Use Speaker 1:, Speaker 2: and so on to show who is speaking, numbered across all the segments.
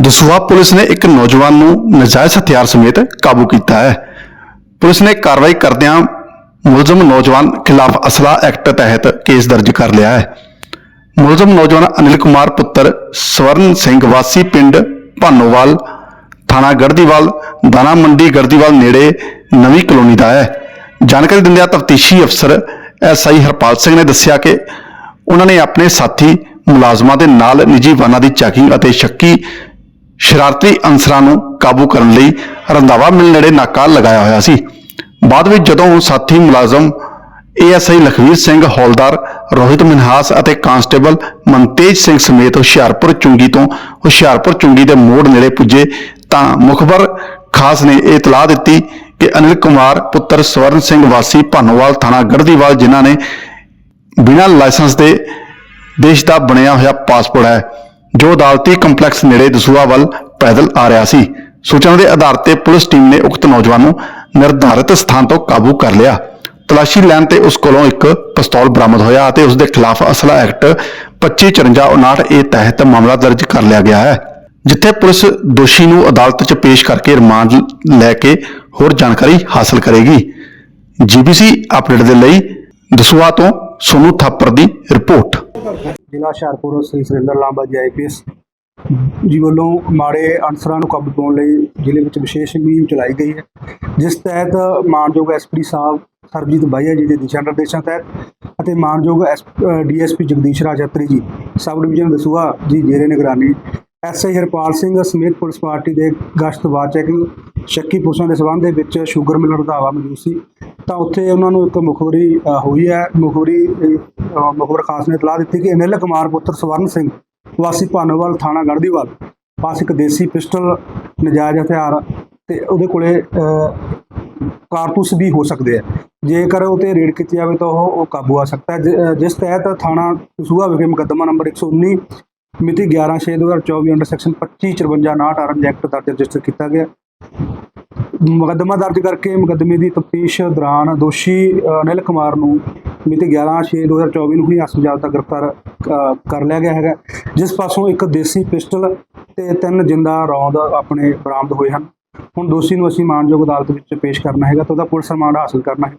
Speaker 1: Dasuya police ਨੇ ਇੱਕ ਨੌਜਵਾਨ ਨੂੰ ਨਜਾਇਜ਼ ਹਥਿਆਰ ਸਮੇਤ ਕਾਬੂ ਕੀਤਾ ਹੈ। ਪੁਲਿਸ ਨੇ ਕਾਰਵਾਈ ਕਰਦਿਆਂ ਮੁਲਜ਼ਮ ਨੌਜਵਾਨ ਖਿਲਾਫ ਅਸਲਾ ਐਕਟ ਤਹਿਤ ਕੇਸ ਦਰਜ ਕਰ ਲਿਆ ਹੈ। ਮੁਲਜ਼ਮ ਨੌਜਵਾਨ ਅਨਿਲ ਕੁਮਾਰ ਪੁੱਤਰ ਸਵਰਨ ਸਿੰਘ ਵਾਸੀ ਪਿੰਡ ਭਾਨੋਵਾਲ, ਥਾਣਾ ਗੜਦੀਵਾਲ ਦਾਣਾ ਮੰਡੀ ਗੜਦੀਵਾਲ ਨੇੜੇ ਨਵੀਂ ਕਲੋਨੀ ਦਾ ਹੈ। ਜਾਣਕਾਰੀ ਦਿੰਦਿਆਂ ਤਫਤੀਸ਼ੀ ਅਫਸਰ ਐਸਆਈ ਹਰਪਾਲ ਸਿੰਘ ਨੇ ਦੱਸਿਆ ਕਿ ਉਹਨਾਂ ਨੇ ਆਪਣੇ ਸਾਥੀ ਮੁਲਾਜ਼ਮਾਂ ਦੇ ਨਾਲ ਨਿੱਜੀ ਵਾਹਨਾਂ ਦੀ ਚੈਕਿੰਗ ਅਤੇ ਸ਼ੱਕੀ ਸ਼ਰਾਰਤੀ ਅਨਸਰਾਂ ਨੂੰ ਕਾਬੂ ਕਰਨ ਲਈ ਰੰਧਾਵਾ ਮਿਲ ਨੇੜੇ ਨਾਕਾ ਲਗਾਇਆ ਹੋਇਆ ਸੀ। ਬਾਅਦ ਵਿੱਚ ਜਦੋਂ ਸਾਥੀ ਮੁਲਾਜ਼ਮ ਏਐਸਆਈ ਲਖਵੀਰ ਸਿੰਘ, ਹੌਲਦਾਰ ਰੋਹਿਤ ਮਨਹਾਸ ਅਤੇ ਕਾਂਸਟੇਬਲ ਮਨਤੇਜ ਸਿੰਘ ਸਮੇਤ ਹੁਸ਼ਿਆਰਪੁਰ ਚੁੰਗੀ ਤੋਂ ਹੁਸ਼ਿਆਰਪੁਰ ਚੁੰਗੀ ਦੇ ਮੋੜ ਨੇੜੇ ਪੁੱਜੇ ਤਾਂ ਮੁਖਬਰ ਖਾਸ ਨੇ ਇਹ ਇਤਲਾਹ ਦਿੱਤੀ ਕਿ ਅਨਿਲ ਕੁਮਾਰ, ਪੁੱਤਰ ਸਵਰਨ ਸਿੰਘ ਵਾਸੀ, ਭਾਨੋਵਾਲ ਥਾਣਾ ਗੜਦੀਵਾਲ ਜਿਨ੍ਹਾਂ ਨੇ ਬਿਨਾਂ ਲਾਇਸੈਂਸ ਦੇ ਦੇਸ਼ ਦਾ ਬਣਿਆ ਹੋਇਆ ਪਾਸਪੋਰਟ ਹੈ। ਜੋ ਅਦਾਲਤੀ ਕੰਪਲੈਕਸ ਨੇੜੇ ਦਸੂਹਾ ਵੱਲ ਪੈਦਲ ਆ ਰਿਹਾ ਸੀ। ਸੂਚਨਾ ਦੇ ਆਧਾਰ ਤੇ ਪੁਲਿਸ ਟੀਮ ਨੇ ਉਕਤ ਨੌਜਵਾਨ ਨੂੰ ਨਿਰਧਾਰਿਤ ਸਥਾਨ ਤੋਂ ਕਾਬੂ ਕਰ ਲਿਆ। ਤਲਾਸ਼ੀ ਲੈਣ ਤੇ ਉਸ ਕੋਲੋਂ ਇੱਕ ਪਿਸਤੌਲ ਬਰਾਮਦ ਹੋਇਆ ਅਤੇ ਉਸ ਦੇ ਖਿਲਾਫ ਅਸਲਾ ਐਕਟ 2554 ਏ ਤਹਿਤ ਮਾਮਲਾ ਦਰਜ ਕਰ ਲਿਆ ਗਿਆ ਹੈ, ਜਿੱਥੇ ਪੁਲਿਸ ਦੋਸ਼ੀ ਨੂੰ ਅਦਾਲਤ 'ਚ ਪੇਸ਼ ਕਰਕੇ ਰਿਮਾਂਡ ਲੈ ਕੇ ਹੋਰ ਜਾਣਕਾਰੀ ਹਾਸਲ ਕਰੇਗੀ। ਜੀਬੀਸੀ ਅਪਡੇਟ ਦੇ ਲਈ ਦਸੂਆ ਤੋਂ ਸੋਨੂ ਥਾਪਰ ਦੀ ਰਿਪੋਰਟ।
Speaker 2: ਜ਼ਿਲ੍ਹਾ ਹੁਸ਼ਿਆਰਪੁਰ ਸ੍ਰੀ ਸੁਰਿੰਦਰ ਲਾਂਬਾ ਜੀ ਆਈਪੀਐਸ ਜੀ ਵੱਲੋਂ ਮਾੜੇ ਅਨਸਰਾਂ ਨੂੰ ਕਾਬੂ ਪਾਉਣ ਲਈ ਜ਼ਿਲ੍ਹੇ ਵਿੱਚ ਵਿਸ਼ੇਸ਼ ਮੁਹਿੰਮ ਚਲਾਈ ਗਈ ਹੈ, ਜਿਸ ਤਹਿਤ ਮਾਨਯੋਗ ਐਸਪੀ ਸਾਹਿਬ ਸਰਬਜੀਤ ਬਾਈਆ ਜੀ ਦੇ ਦਿਸ਼ਾ ਨਿਰਦੇਸ਼ਾਂ ਤਹਿਤ ਅਤੇ ਮਾਨਯੋਗ ਡੀਐਸਪੀ ਜਗਦੀਸ਼ ਰਾਜ ਰਾਜਪੁਰੀ ਜੀ, ਸਬ ਡਿਵੀਜ਼ਨ ਦਸੂਹਾ ਜੀ ਜੇਰੇ ਨਿਗਰਾਨੀ ਐਸਆਈ ਹਰਪਾਲ ਸਿੰਘ ਸਮੇਤ ਪੁਲਿਸ ਪਾਰਟੀ ਦੇ ਗਸ਼ਤ ਬਾਅਦ ਚੈਕਿੰਗ ਸ਼ੱਕੀ ਪੁਰਸ਼ਾਂ ਦੇ ਸਬੰਧ ਦੇ ਵਿੱਚ ਸ਼ੂਗਰ ਮਿਲ ਰੰਧਾਵਾ ਮੌਜੂਦ ਸੀ। ਤਾਂ ਉੱਥੇ ਉਹਨਾਂ ਨੂੰ ਇੱਕ ਮੁਖਬਰੀ ਹੋਈ ਹੈ। ਮੁਖਬਰੀ ਮੁਖਬਰ ਖਾਸ ਨੇ ਇਤਲਾਹ ਦਿੱਤੀ ਕਿ ਅਨਿਲ ਕੁਮਾਰ ਪੁੱਤਰ ਸਵਰਨ ਸਿੰਘ ਵਾਸੀ ਭਾਨੋਵਾਲ ਥਾਣਾ ਗੜਦੀਵਾਲ ਪਾਸ ਇੱਕ ਦੇਸੀ ਪਿਸਟਲ ਨਜਾਇਜ਼ ਹਥਿਆਰ ਤੇ ਉਹਦੇ ਕੋਲੇ ਕਾਰਤੂਸ ਵੀ ਹੋ ਸਕਦੇ ਆ। ਜੇਕਰ ਉਹ ਤੇ ਰੇਡ ਕੀਤੀ ਜਾਵੇ ਤਾਂ ਉਹ ਕਾਬੂ ਆ ਸਕਦਾ ਹੈ। ਜਿਸ ਤਹਿਤ ਥਾਣਾ ਸੂਹਾ ਵਿਖੇ ਮੁਕੱਦਮਾ ਨੰਬਰ 119 ਮਿਤੀ 11/6/2024 ਅੰਡਰ ਸੈਕਸ਼ਨ 2554 ਆਰਮ ਐਕਟ ਦਰਜ ਰਜਿਸਟਰ ਕੀਤਾ ਗਿਆ। ਮੁਕੱਦਮਾ ਦਰਜ ਕਰਕੇ ਮੁਕੱਦਮੇ ਦੀ ਤਫਤੀਸ਼ ਦੌਰਾਨ ਦੋਸ਼ੀ ਅਨਿਲ ਕੁਮਾਰ ਨੂੰ ਮਿਤੀ 11/6/2024 ਨੂੰ ਹੀ ਹਸਪਤਾਲ ਤੱਕ ਗ੍ਰਿਫਤਾਰ ਕਰ ਲਿਆ ਗਿਆ ਹੈਗਾ। ਜਿਸ ਪਾਸੋਂ ਇੱਕ ਦੇਸੀ ਪਿਸਟਲ ਤੇ ਤਿੰਨ ਜਿੰਦਾ ਰੌਂਦ ਆਪਣੇ ਬਰਾਮਦ ਹੋਏ ਹਨ। ਹੁਣ ਦੋਸ਼ੀ ਨੂੰ ਅਸੀਂ ਮਾਨਯੋਗ ਅਦਾਲਤ ਵਿੱਚ ਪੇਸ਼ ਕਰਨਾ ਹੈਗਾ ਤਾਂ ਉਹਦਾ ਪੁਲਿਸ ਰਿਮਾਂਡ ਹਾਸਲ ਕਰਨਾ ਹੈ।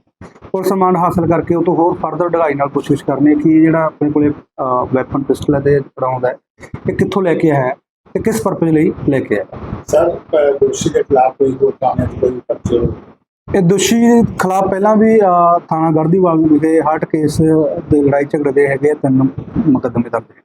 Speaker 2: ਪੁਲਿਸ ਰਿਮਾਂਡ ਹਾਸਲ ਕਰਕੇ ਉਹ ਤੋਂ ਹੋਰ ਫਰਦਰ ਢਗਾਈ ਨਾਲ ਪੁੱਛਗਿੱਛ ਕਰਨੀ ਹੈ ਕਿ ਇਹ ਜਿਹੜਾ ਆਪਣੇ ਕੋਲੇ ਵੈਪਨ ਪਿਸਟਲ ਹੈ ਤੇ ਰੌਂਦ ਹੈ, ਇਹ ਕਿੱਥੋਂ ਲੈ ਕੇ ਆਇਆ ਹੈ ਤੇ ਕਿਸ ਪਰਪਸ ਲਈ ਲੈ ਕੇ ਆਇਆ
Speaker 3: ਸਰ ਦੋਸ਼ੀ ਦੇ ਖਿਲਾਫ ਕੋਈ ਕੋਈ ਕਾਨੂੰਨ ਕੋਈ ਪਰਚੇ
Speaker 2: ਇਹ ਦੋਸ਼ੀ ਦੇ ਖਿਲਾਫ ਪਹਿਲਾਂ ਵੀ ਅ, ਥਾਣਾ ਗੜਦੀਵਾਲ ਵਿਖੇ ਹਾਰਟ ਕੇਸ ਦੇ ਲੜਾਈ ਝਗੜੇ ਦੇ ਹੈਗੇ ਆ ਤਿੰਨ ਮੁਕੱਦਮੇ ਦਰਜ ਨੇ